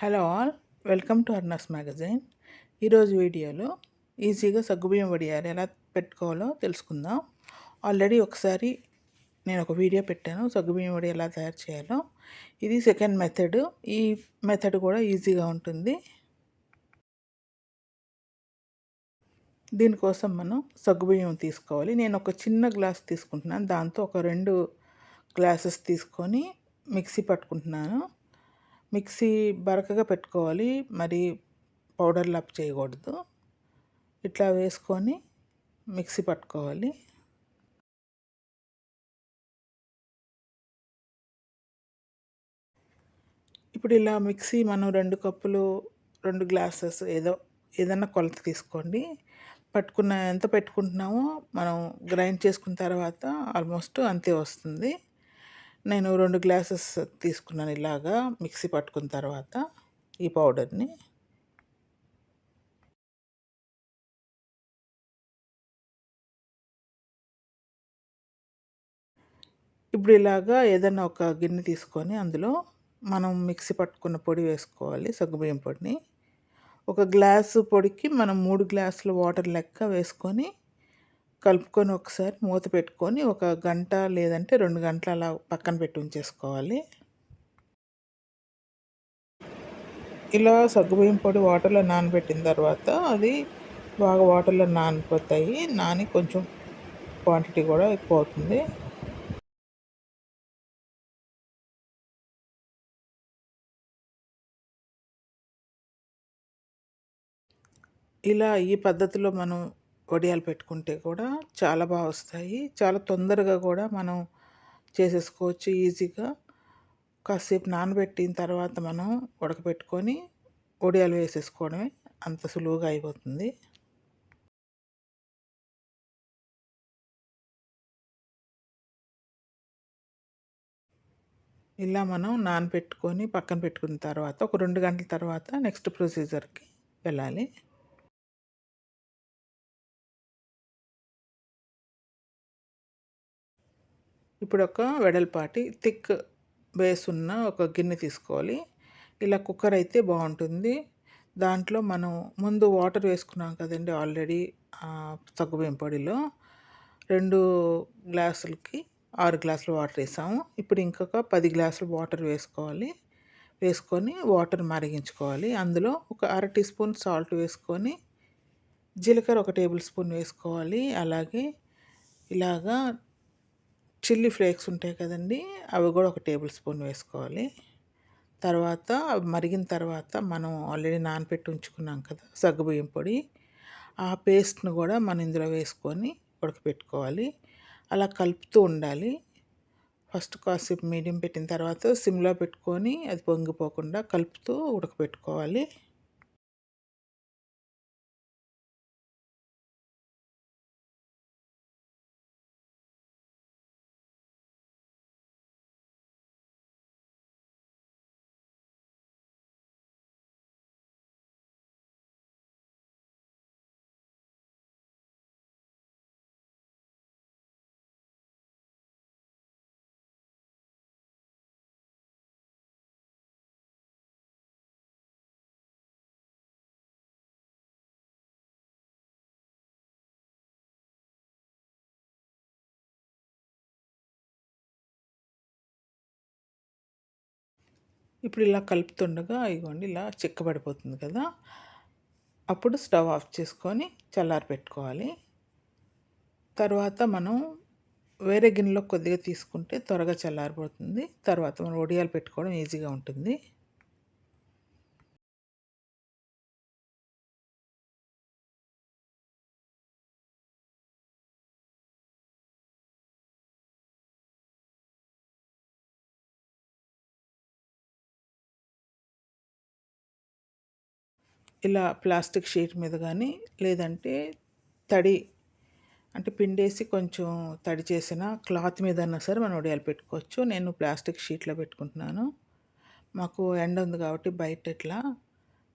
Hello all welcome to అర్నస్ magazine. ఈరోజు వీడియోలో ఈజీగా సగ్గుబియ్యం వడియాలు ఎలా పెట్టుకోవాలో తెలుసుకుందాం. ఆల్రెడీ ఒకసారి నేను ఒక వీడియో పెట్టాను సగ్గుబియ్యం వడి ఎలా తయారు చేయాలో. ఇది సెకండ్ మెథడ్ ఈ మెథడ్ కూడా ఈజీగా ఉంటుంది. దీనికోసం మనం సగ్గుబియ్యం తీసుకోవాలి. నేను ఒక చిన్న గ్లాస్ తీసుకుంటున్నాను. దాంతో ఒక రెండు గ్లాసెస్ తీసుకొని మిక్సీ పట్టుకుంటున్నాను. మిక్సీ బరకగా పెట్టుకోవాలి. మరి పౌడర్ లప్ చేయకూడదు. ఇట్లా వేసుకొని మిక్సీ పట్టుకోవాలి. ఇప్పుడు ఇలా మిక్సీ మనం రెండు కప్పులు రెండు గ్లాసెస్ ఏదో ఏదన్నా కొలత తీసుకోండి. పట్టుకున్న ఎంత పెట్టుకుంటున్నామో మనం గ్రైండ్ చేసుకున్న తర్వాత ఆల్మోస్ట్ అంతే వస్తుంది. నేను రెండు గ్లాసెస్ తీసుకున్నాను ఇలాగా మిక్సీ పట్టుకున్న తర్వాత ఈ పౌడర్ని. ఇప్పుడు ఇలాగా ఏదైనా ఒక గిన్నె తీసుకొని అందులో మనం మిక్సీ పట్టుకున్న పొడి వేసుకోవాలి సగ్గుబియ్యం పొడిని. ఒక గ్లాసు పొడికి మనం మూడు గ్లాసులు వాటర్ లెక్క వేసుకొని కలుపుకొని ఒకసారి మూత పెట్టుకొని ఒక గంట లేదంటే రెండు గంటలు అలా పక్కన పెట్టి ఉంచేసుకోవాలి. ఇలా సగ్గుబియ్యం పొడి వాటర్లో నానబెట్టిన తర్వాత అది బాగా వాటర్లో నానిపోతాయి. నాని కొంచెం క్వాంటిటీ కూడా ఎక్కువ అవుతుంది. ఇలా ఈ పద్ధతిలో మనం వడియాలు పెట్టుకుంటే కూడా చాలా బాగా వస్తాయి. చాలా తొందరగా కూడా మనం చేసేసుకోవచ్చు ఈజీగా. కాసేపు నానబెట్టిన తర్వాత మనం ఉడకబెట్టుకొని వడియాలు వేసేసుకోవడమే అంత సులువుగా అయిపోతుంది. ఇలా మనం నానబెట్టుకొని పక్కన పెట్టుకున్న తర్వాత ఒక రెండు గంటల తర్వాత నెక్స్ట్ ప్రొసీజర్కి వెళ్ళాలి. ఇప్పుడు ఒక వెడల్పాటి థిక్ బేస్ ఉన్న ఒక గిన్నె తీసుకోవాలి. ఇలా కుక్కర్ అయితే బాగుంటుంది దాంట్లో మనం ముందు వాటర్ వేసుకున్నాం కదండి ఆల్రెడీ సగ్గుబియ్యం పొడిలో రెండు గ్లాసులకి ఆరు గ్లాసులు వాటర్ వేసాము. ఇప్పుడు ఇంకొక పది గ్లాసులు వాటర్ వేసుకోవాలి. వేసుకొని వాటర్ మరిగించుకోవాలి. అందులో ఒక అర టీ స్పూన్ సాల్ట్ వేసుకొని జీలకర్ర ఒక టేబుల్ స్పూన్ వేసుకోవాలి. అలాగే ఇలాగా చిల్లీ ఫ్లేక్స్ ఉంటాయి కదండి అవి కూడా ఒక టేబుల్ స్పూన్ వేసుకోవాలి. తర్వాత మరిగిన తర్వాత మనం ఆల్రెడీ నానపెట్టి ఉంచుకున్నాం కదా సగ్గుబియ్యం పొడి ఆ పేస్ట్ను కూడా మనం ఇందులో వేసుకొని ఉడకపెట్టుకోవాలి. అలా కలుపుతూ ఉండాలి. ఫస్ట్ కాసేపు మీడియం పెట్టిన తర్వాత సిమ్లో పెట్టుకొని అది పొంగిపోకుండా కలుపుతూ ఉడకపెట్టుకోవాలి. ఇప్పుడు ఇలా కలుపుతుండగా ఇగోండి ఇలా చిక్కబడిపోతుంది కదా. అప్పుడు స్టవ్ ఆఫ్ చేసుకొని చల్లారి పెట్టుకోవాలి. తర్వాత మనం వేరే గిన్నెలో కొద్దిగా తీసుకుంటే త్వరగా చల్లారిపోతుంది. తర్వాత మనం వడియాలు పెట్టుకోవడం ఈజీగా ఉంటుంది. ఇలా ప్లాస్టిక్ షీట్ మీద కానీ లేదంటే తడి అంటే పిండేసి కొంచెం తడి చేసిన క్లాత్ మీద అన్నా సరే మనం వడియాలు పెట్టుకోవచ్చు. నేను ప్లాస్టిక్ షీట్లో పెట్టుకుంటున్నాను. మాకు ఎండ ఉంది కాబట్టి బయట ఇట్లా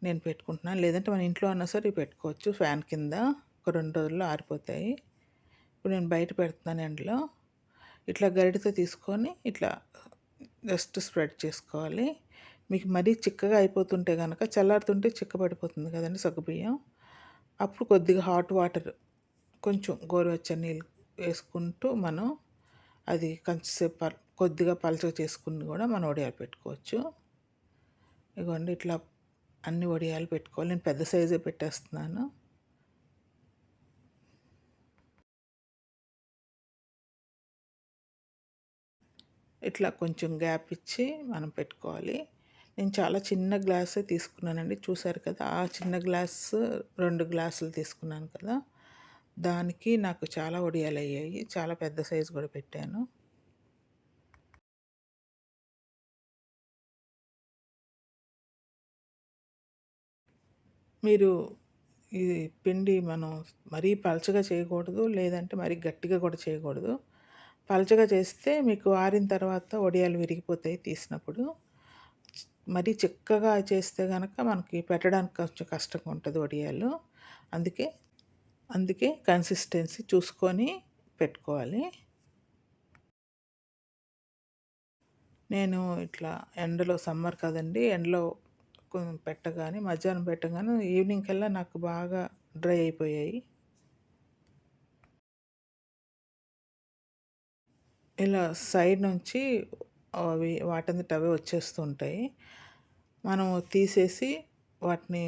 నేను పెట్టుకుంటున్నాను. లేదంటే మన ఇంట్లో అన్నా సరే పెట్టుకోవచ్చు ఫ్యాన్ కింద. ఒక రెండు రోజుల్లో ఆరిపోతాయి. ఇప్పుడు నేను బయట పెడుతున్నాను ఎండలో. ఇట్లా గరిటతో తీసుకొని ఇట్లా జస్ట్ స్ప్రెడ్ చేసుకోవాలి. మీకు మరీ చిక్కగా అయిపోతుంటే కనుక చల్లారుతుంటే చిక్కబడిపోతుంది కదండి సగ్గుబియ్యం. అప్పుడు కొద్దిగా హాట్ వాటర్ కొంచెం గోరువెచ్చని నీళ్ళు వేసుకుంటూ మనం అది కొంచెంసేపు కొద్దిగా పలచగా చేసుకుని కూడా మనం వడియాలు పెట్టుకోవచ్చు. ఇగోండి ఇట్లా అన్ని వడియాలు పెట్టుకోవాలి. నేను పెద్ద సైజే పెట్టేస్తున్నాను. ఇట్లా కొంచెం గ్యాప్ ఇచ్చి మనం పెట్టుకోవాలి. నేను చాలా చిన్న గ్లాసే తీసుకున్నానండి. చూసారు కదా ఆ చిన్న గ్లాస్ రెండు గ్లాసులు తీసుకున్నాను కదా. దానికి నాకు చాలా వడియాలు అయ్యాయి చాలా పెద్ద సైజు కూడా పెట్టాను. మీరు ఈ పిండి మనం మరీ పలచగా చేయకూడదు లేదంటే మరీ గట్టిగా కూడా చేయకూడదు. పలచగా చేస్తే మీకు ఆరిన తర్వాత వడియాలు విరిగిపోతాయి తీసినప్పుడు. మరీ చిక్కగా చేస్తే కనుక మనకి పెట్టడానికి కొంచెం కష్టంగా ఉంటుంది వడియాలు. అందుకే అందుకే కన్సిస్టెన్సీ చూసుకొని పెట్టుకోవాలి. నేను ఇట్లా ఎండలో సమ్మర్ కదండి ఎండలో పెట్టగానే మధ్యాహ్నం పెట్టగానే ఈవినింగ్ కల్లా నాకు బాగా డ్రై అయిపోయాయి. ఇలా సైడ్ నుంచి అవి వాటంతట అవే వచ్చేస్తుంటాయి. మనం తీసేసి వాటిని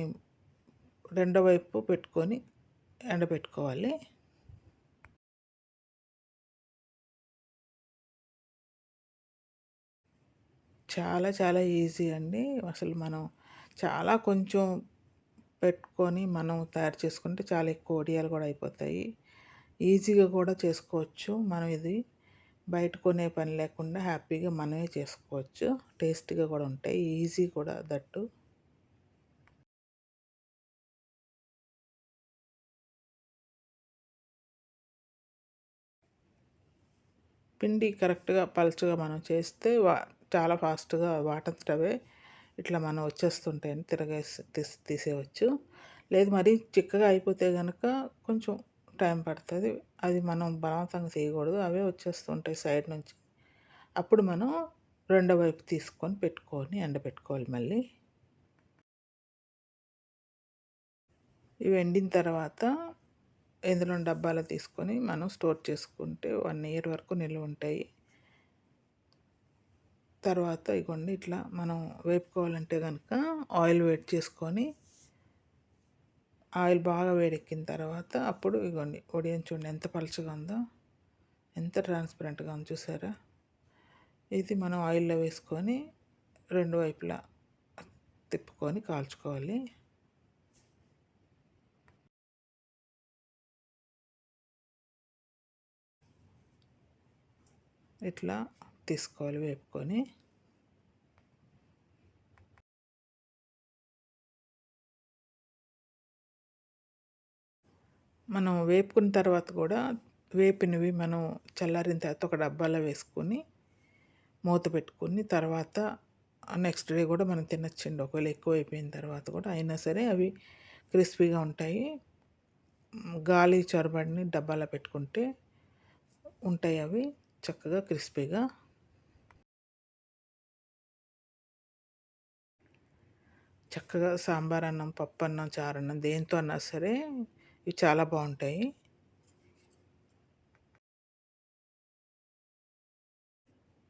రెండో వైపు పెట్టుకొని ఎండబెట్టుకోవాలి. చాలా చాలా ఈజీ అండి. అసలు మనం చాలా కొంచెం పెట్టుకొని మనం తయారు చేసుకుంటే చాలా ఎక్కువ వడియాలు కూడా అయిపోతాయి. ఈజీగా కూడా చేసుకోవచ్చు. మనం ఇది బయట కొనే పని లేకుండా హ్యాపీగా మనమే చేసుకోవచ్చు. టేస్టీగా కూడా ఉంటాయి. ఈజీ కూడా దట్టు. పిండి కరెక్ట్గా పలుచగా మనం చేస్తే వా చాలా ఫాస్ట్గా వాటంతటవే ఇట్లా మనం వచ్చేస్తుంటాయని తిరగేసి తీసి తీసేయవచ్చు. లేదు మరీ చిక్కగా అయిపోతే కనుక కొంచెం టైం పడుతుంది. అది మనం బలవంతంగా చేయకూడదు. అవే వచ్చేస్తుంటాయి సైడ్ నుంచి. అప్పుడు మనం రెండో వైపు తీసుకొని పెట్టుకొని ఎండబెట్టుకోవాలి మళ్ళీ. ఇవి ఎండిన తర్వాత ఇందులో డబ్బాలో తీసుకొని మనం స్టోర్ చేసుకుంటే వన్ ఇయర్ వరకు నిల్వ ఉంటాయి. తర్వాత ఇగోండి ఇట్లా మనం వేపుకోవాలంటే కనుక ఆయిల్ వేడి చేసుకొని ఆయిల్ బాగా వేడెక్కిన తర్వాత అప్పుడు ఇగోండి ఒడియం చూడండి ఎంత పలుచగా ఉందో ఎంత ట్రాన్స్పరెంట్గా ఉందో చూసారా? ఇది మనం ఆయిల్లో వేసుకొని రెండు వైపులా తిప్పుకొని కాల్చుకోవాలి. ఇట్లా తీసుకోవాలి వేపుకొని. మనం వేపుకున్న తర్వాత కూడా వేపినవి మనం చల్లారిన తర్వాత ఒక డబ్బాలో వేసుకొని మూత పెట్టుకుని తర్వాత నెక్స్ట్ డే కూడా మనం తినచ్చండి. ఒకవేళ ఎక్కువ అయిపోయిన తర్వాత కూడా అయినా సరే అవి క్రిస్పీగా ఉంటాయి. గాలి చొరబడిని డబ్బాలో పెట్టుకుంటే ఉంటాయి అవి చక్కగా క్రిస్పీగా. చక్కగా సాంబార్ అన్నం పప్పు అన్నం చారన్నం దేంతో అన్నా సరే ఇవి చాలా బాగుంటాయి.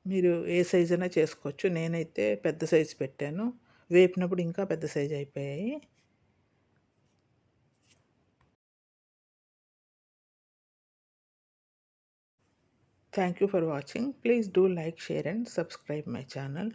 మీరు ఏ సైజ్ అయినా చేసుకోవచ్చు. నేనైతే పెద్ద సైజు పెట్టాను. వేపినప్పుడు ఇంకా పెద్ద సైజు అయిపోయాయి. Thank you for watching please do like share and subscribe my channel